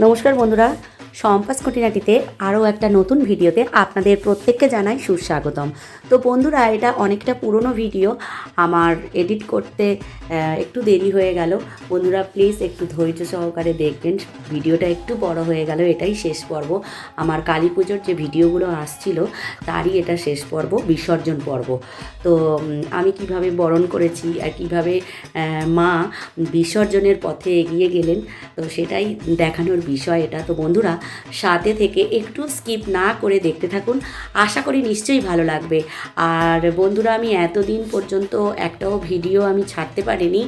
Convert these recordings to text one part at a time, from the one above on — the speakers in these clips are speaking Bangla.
নমস্কার বন্ধুরা সম্পাস খুঁটিনাটিতে আরও একটা নতুন ভিডিওতে আপনাদের প্রত্যেককে জানাই সুস্বাগতম। তো বন্ধুরা, এটা অনেকটা পুরনো ভিডিও, আমার এডিট করতে একটু দেরি হয়ে গেল। বন্ধুরা প্লিজ একটু ধৈর্য সহকারে দেখবেন, ভিডিওটা একটু বড় হয়ে গেল, এটাই শেষ পর্ব। আমার কালী পুজোর যে ভিডিওগুলো আসছিল, তারই এটা শেষ পর্ব, বিসর্জন পর্ব। তো আমি কীভাবে বরণ করেছি আর কীভাবে মা বিসর্জনের পথে এগিয়ে গেলেন, তো সেটাই দেখানোর বিষয় এটা। তো বন্ধুরা সাথে থেকে একটু স্কিপ না করে দেখতে থাকুন। আশা করি নিশ্চয়ই ভালো লাগবে। আর বন্ধুরা, আমি এতদিন পর্যন্ত একটাও ভিডিও আমি ছাড়তে পারিনি।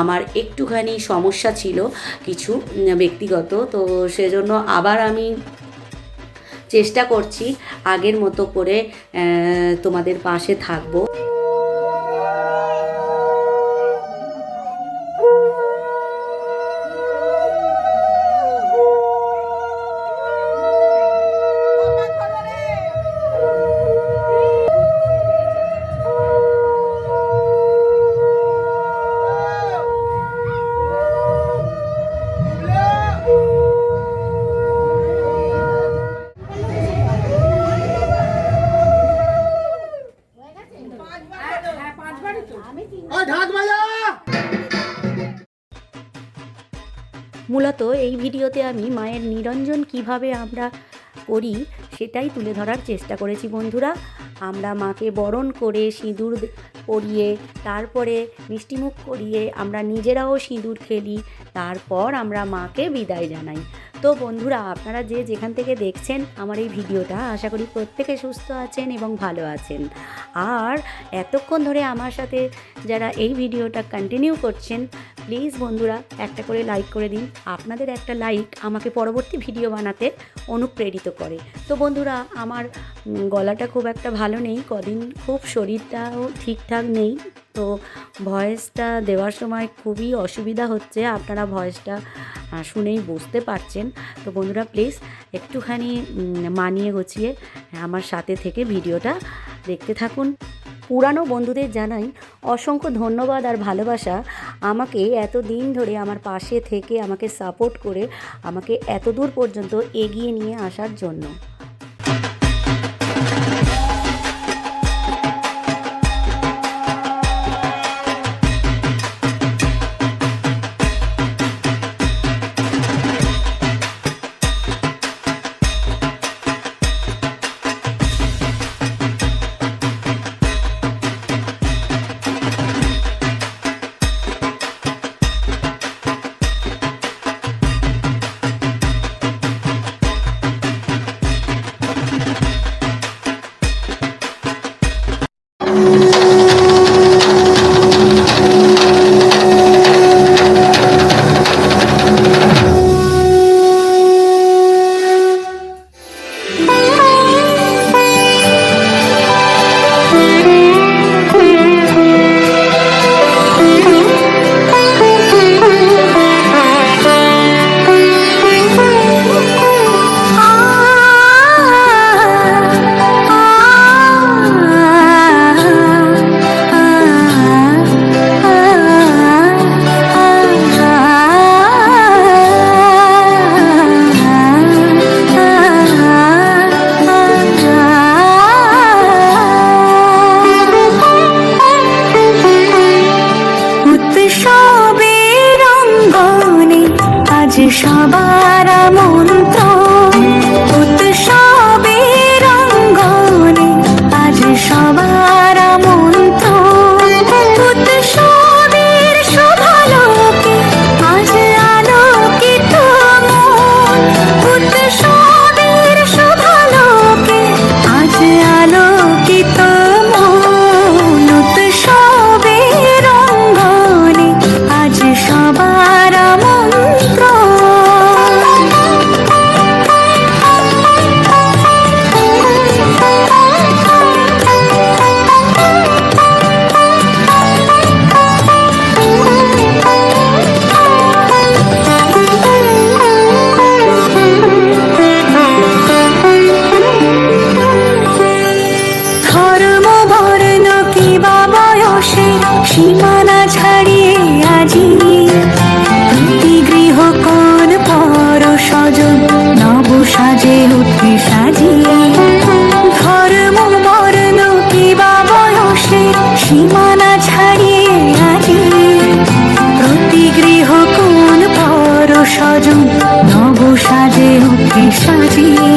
আমার একটুখানি সমস্যা ছিল কিছু ব্যক্তিগত, তো সেজন্য আবার আমি চেষ্টা করছি আগের মতো করে তোমাদের পাশে থাকব। ভিডিওতে আমি মায়ের নিরঞ্জন কীভাবে আমরা করি সেটাই তুলে ধরার চেষ্টা করেছি বন্ধুরা। আমরা মাকে বরণ করে সিঁদুর পরিয়ে, তারপরে মিষ্টিমুখ করিয়ে আমরা নিজেরাও সিঁদুর খেলি, তারপর আমরা মাকে বিদায় জানাই। তো বন্ধুরা, আপনারা যে যেখান থেকে দেখছেন আমার এই ভিডিওটা, আশা করি প্রত্যেকে সুস্থ আছেন এবং ভালো আছেন। আর এতক্ষণ ধরে আমার সাথে যারা এই ভিডিওটা কন্টিনিউ করছেন প্লিজ বন্ধুরা একটা করে লাইক করে দিন। আপনাদের একটা লাইক আমাকে পরবর্তী ভিডিও বানাতে অনুপ্রেরিত করে। তো বন্ধুরা, আমার গলাটা খুব একটা ভালো নেই। কদিন খুব শরীরটাও ঠিকঠাক নেই। তো ভয়েসটা দেওয়ার সময় খুবই অসুবিধা হচ্ছে। আপনারা ভয়েসটা শুনেই বুঝতে পারছেন। তো বন্ধুরা প্লিজ একটুখানি মানিয়ে গুছিয়ে আমার সাথে থেকে ভিডিওটা দেখতে থাকুন। পুরানো বন্ধুদের জানাই অসংখ্য ধন্যবাদ আর ভালোবাসা। আমাকে এত দিন ধরে আমার পাশে থেকে আমাকে সাপোর্ট করে আমাকে এত দূর পর্যন্ত এগিয়ে নিয়ে আসার জন্য। see.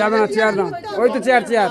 যাবে না চেয়ার না ওই তো চেয়ার চেয়ার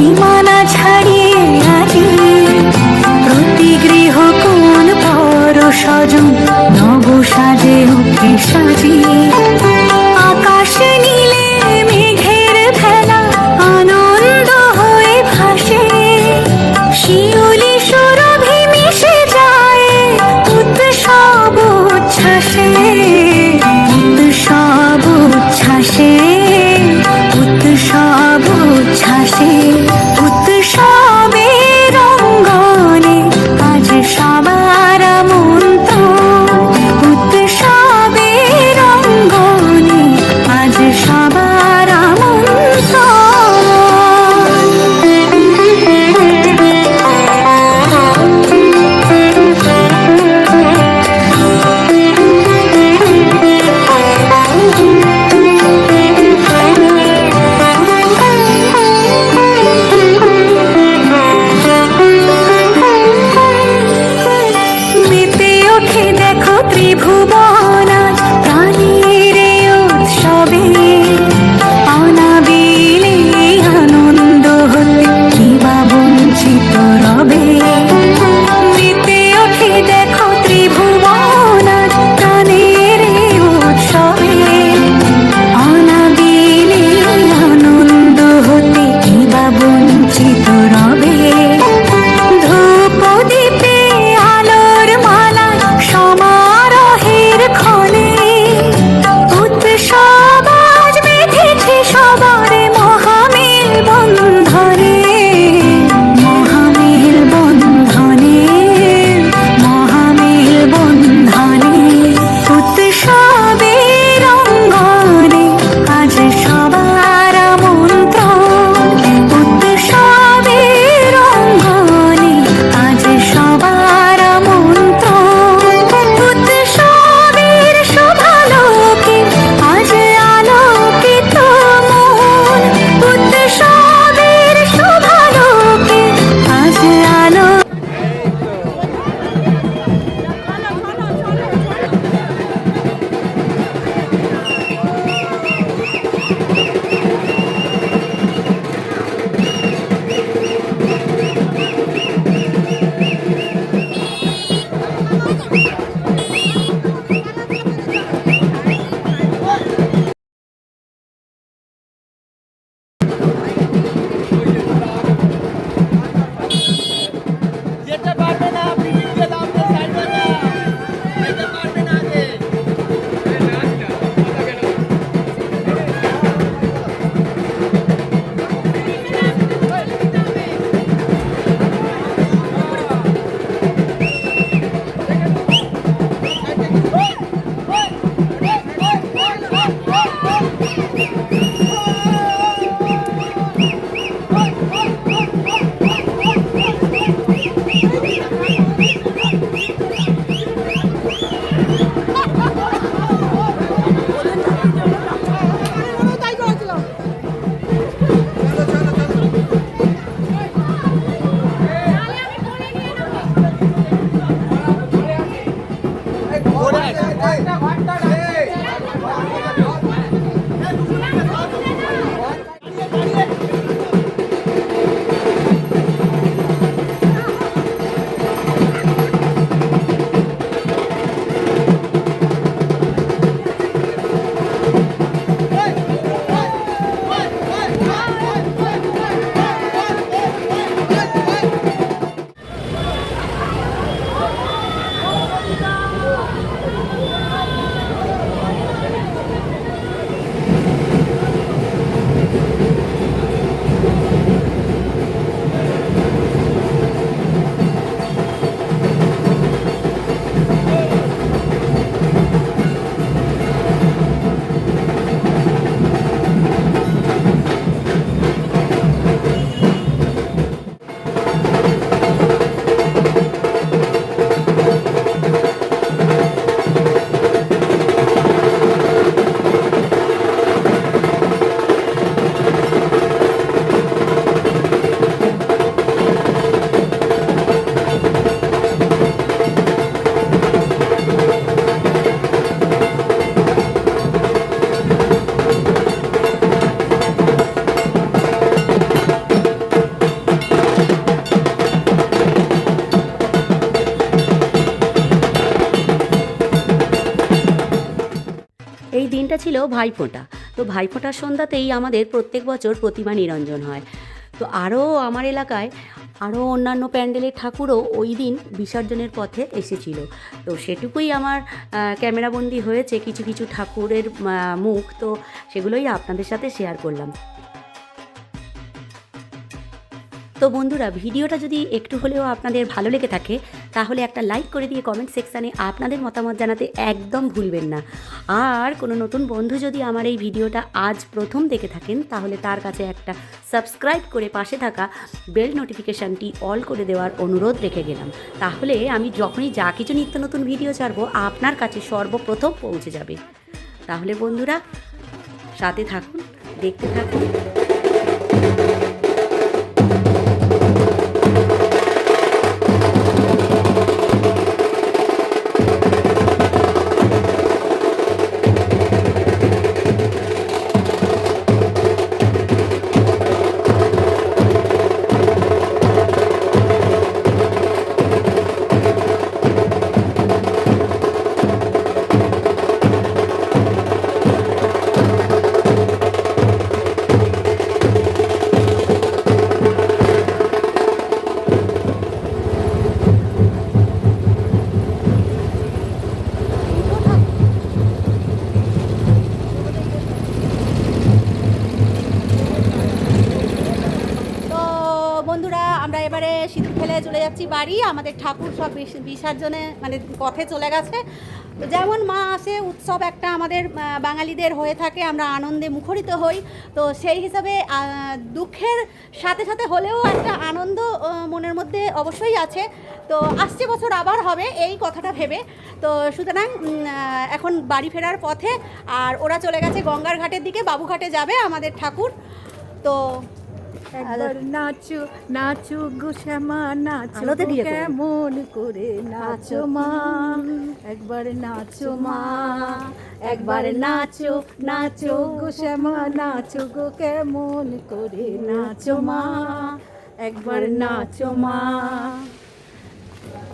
You might ছিল ভাইফোঁটা। তো ভাইফোঁটার সন্ধ্যাতেই আমাদের প্রত্যেক বছর প্রতিমা নিরঞ্জন হয়। তো আরও আমার এলাকায় আরও অন্যান্য প্যান্ডেলের ঠাকুরও ওই দিন বিসর্জনের পথে এসেছিল। তো সেটুকুই আমার ক্যামেরাবন্দি হয়েছে। কিছু কিছু ঠাকুরের মুখ। তো সেগুলোই আপনাদের সাথে শেয়ার করলাম। তো বন্ধুরা, ভিডিওটা যদি একটু হলেও আপনাদের ভালো লেগে থাকে, তাহলে একটা লাইক করে দিয়ে কমেন্ট সেকশানে আপনাদের মতামত জানাতে একদম ভুলবেন না। আর কোনো নতুন বন্ধু যদি আমার এই ভিডিওটা আজ প্রথম দেখে থাকেন, তাহলে তার কাছে একটা সাবস্ক্রাইব করে পাশে থাকা বেল নোটিফিকেশানটি অল করে দেওয়ার অনুরোধ রেখে গেলাম। তাহলে আমি যখনই যা কিছু নিত্য নতুন ভিডিও ছাড়বো, আপনার কাছে সর্বপ্রথম পৌঁছে যাবে। তাহলে বন্ধুরা, সাথে থাকুন, দেখতে থাকুন। আমাদের ঠাকুর সব বিস- বিসর্জনে মানে পথে চলে গেছে। যেমন মা আসে, উৎসব একটা আমাদের বাঙালিদের হয়ে থাকে, আমরা আনন্দে মুখরিত হই। তো সেই হিসাবে দুঃখের সাথে সাথে হলেও একটা আনন্দ মনের মধ্যে অবশ্যই আছে। তো আসছে বছর আবার হবে, এই কথাটা ভেবে। তো সুতরাং এখন বাড়ি ফেরার পথে, আর ওরা চলে গেছে গঙ্গার ঘাটের দিকে, বাবুঘাটে যাবে আমাদের ঠাকুর। তো একবার নাচো নাচো গো শ্যামা নাচো। কেমন করে? নাচো মা একবার নাচো মা একবার নাচো নাচো গো শ্যামা নাচো গো কেমন করে? নাচো মা একবার নাচো মা।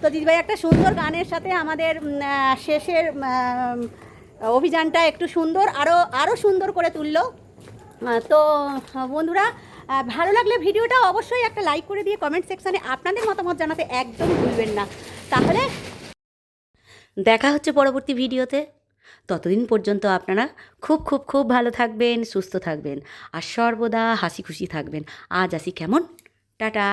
তো দিদিভাই একটা সুন্দর গানের সাথে আমাদের শেষের অভিযানটা একটু সুন্দর আরও আরও সুন্দর করে তুললো। তো বন্ধুরা ভালো লাগলে ভিডিওটা অবশ্যই একটা লাইক করে দিয়ে কমেন্ট সেকশানে আপনাদের মতামত জানাতে একদম ভুলবেন না। তাহলে দেখা হচ্ছে পরবর্তী ভিডিওতে। ততদিন পর্যন্ত আপনারা খুব খুব খুব ভালো থাকবেন, সুস্থ থাকবেন, আর সর্বদা হাসি খুশি থাকবেন। আজ আসি কেমন? টাটা!